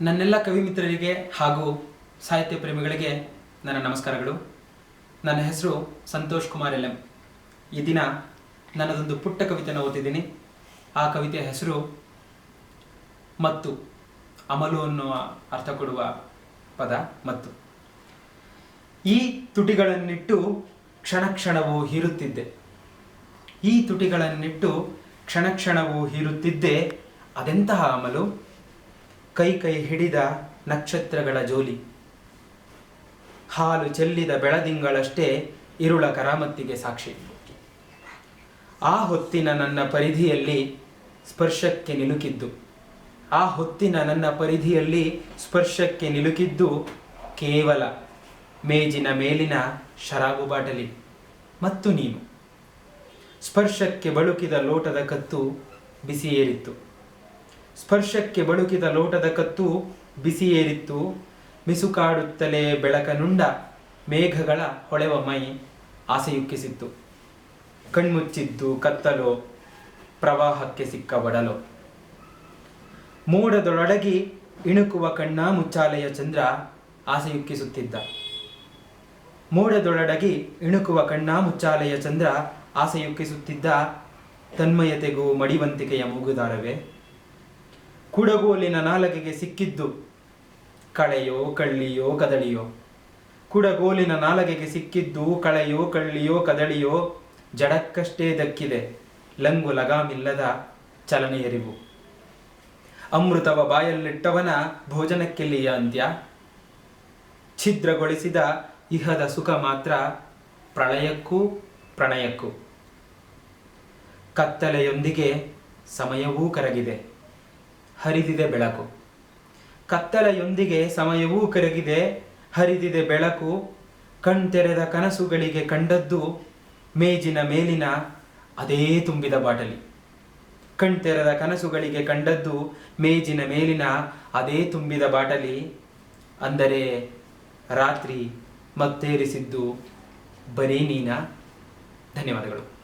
ನನ್ನೆಲ್ಲ ಕವಿ ಮಿತ್ರರಿಗೆ ಹಾಗೂ ಸಾಹಿತ್ಯ ಪ್ರೇಮಿಗಳಿಗೆ ನನ್ನ ನಮಸ್ಕಾರಗಳು. ನನ್ನ ಹೆಸರು ಸಂತೋಷ್ ಕುಮಾರ್ ಎಲ್ ಎಂ. ಈ ದಿನ ನನ್ನದೊಂದು ಪುಟ್ಟ ಕವಿತೆಯನ್ನು ಓದಿದ್ದೀನಿ. ಆ ಕವಿತೆಯ ಹೆಸರು ಮತ್ತು. ಅಮಲು ಅನ್ನುವ ಅರ್ಥ ಕೊಡುವ ಪದ ಮತ್ತು. ಈ ತುಟಿಗಳನ್ನಿಟ್ಟು ಕ್ಷಣ ಕ್ಷಣವು ಹೀರುತ್ತಿದ್ದೆ. ಈ ತುಟಿಗಳನ್ನಿಟ್ಟು ಕ್ಷಣ ಕ್ಷಣವು ಹೀರುತ್ತಿದ್ದೆ. ಅದೆಂತಹ ಅಮಲು? ಕೈ ಕೈ ಹಿಡಿದ ನಕ್ಷತ್ರಗಳ ಜೋಲಿ. ಹಾಲು ಚೆಲ್ಲಿದ ಬೆಳದಿಂಗಳಷ್ಟೇ ಇರುಳ ಕರಾಮತ್ತಿಗೆ ಸಾಕ್ಷಿ. ಆ ಹೊತ್ತಿನ ನನ್ನ ಪರಿಧಿಯಲ್ಲಿ ಸ್ಪರ್ಶಕ್ಕೆ ನಿಲುಕಿದ್ದು. ಆ ಹೊತ್ತಿನ ನನ್ನ ಪರಿಧಿಯಲ್ಲಿ ಸ್ಪರ್ಶಕ್ಕೆ ನಿಲುಕಿದ್ದು ಕೇವಲ ಮೇಜಿನ ಮೇಲಿನ ಶರಾಬು ಬಾಟಲಿ ಮತ್ತು ನೀನು. ಸ್ಪರ್ಶಕ್ಕೆ ಬಳುಕಿದ ಲೋಟದ ಕತ್ತು ಬಿಸಿ ಏರಿತ್ತು ಸ್ಪರ್ಶಕ್ಕೆ ಬಳುಕಿದ ಲೋಟದ ಕತ್ತು ಬಿಸಿಯೇರಿತ್ತು, ಮಿಸುಕಾಡುತ್ತಲೇ ಬೆಳಕನುಂಡ ಮೇಘಗಳ ಹೊಳೆವ ಮೈ ಆಸೆಯುಕ್ಕಿಸಿತ್ತು. ಕಣ್ಮುಚ್ಚಿದ್ದು ಕತ್ತಲು, ಪ್ರವಾಹಕ್ಕೆ ಸಿಕ್ಕ ಬಡಲೋ ಮೋಡದೊಳಡಗಿ ಇಣುಕುವ ಕಣ್ಣ ಮುಚ್ಚಾಲೆಯ ಚಂದ್ರ ಆಸೆಯುಕ್ಕಿಸುತ್ತಿದ್ದ. ಮೋಡದೊಳಡಗಿ ಇಣುಕುವ ಕಣ್ಣ ಮುಚ್ಚಾಲೆಯ ಚಂದ್ರ ಆಸೆಯುಕ್ಕಿಸುತ್ತಿದ್ದ. ತನ್ಮಯತೆಗೂ ಮಡಿವಂತಿಕೆಯ ಮೂಗುದಾರವೇ. ಕುಡಗೋಲಿನ ನಾಲಗೆಗೆ ಸಿಕ್ಕಿದ್ದು ಕಳೆಯೋ ಕಳ್ಳಿಯೋ ಕದಳಿಯೋ. ಕುಡಗೋಲಿನ ನಾಲಗೆಗೆ ಸಿಕ್ಕಿದ್ದು ಕಳೆಯೋ ಕಳ್ಳಿಯೋ ಕದಳಿಯೋ, ಜಡಕ್ಕಷ್ಟೇ ದಕ್ಕಿದೆ, ಲಂಗು ಲಗಾಮಿಲ್ಲದ ಚಲನೆಯರಿವು ಅಮೃತವ ಬಾಯಲ್ಲಿಟ್ಟವನ ಭೋಜನಕ್ಕೆಲ್ಲಿಯ ಅಂತ್ಯ. ಛಿದ್ರಗೊಳಿಸಿದ ಇಹದ ಸುಖ ಮಾತ್ರ ಪ್ರಳಯಕ್ಕೂ ಪ್ರಣಯಕ್ಕೂ. ಕತ್ತಲೆಯೊಂದಿಗೆ ಸಮಯವೂ ಕರಗಿದೆ. ಹರಿದಿದೆ ಬೆಳಕು. ಕತ್ತಲೆಯೊಂದಿಗೆ ಸಮಯವೂ ಕರಗಿದೆ, ಹರಿದಿದೆ ಬೆಳಕು. ಕಣ್ತೆರೆದ ಕನಸುಗಳಿಗೆ ಕಂಡದ್ದು ಮೇಜಿನ ಮೇಲಿನ ಅದೇ ತುಂಬಿದ ಬಾಟಲಿ. ಕಣ್ತೆರೆದ ಕನಸುಗಳಿಗೆ ಕಂಡದ್ದು ಮೇಜಿನ ಮೇಲಿನ ಅದೇ ತುಂಬಿದ ಬಾಟಲಿ. ಅಂದರೆ ರಾತ್ರಿ ಮತ್ತೇರಿಸಿದ್ದು ಬರೀ ನೀನ? ಧನ್ಯವಾದಗಳು.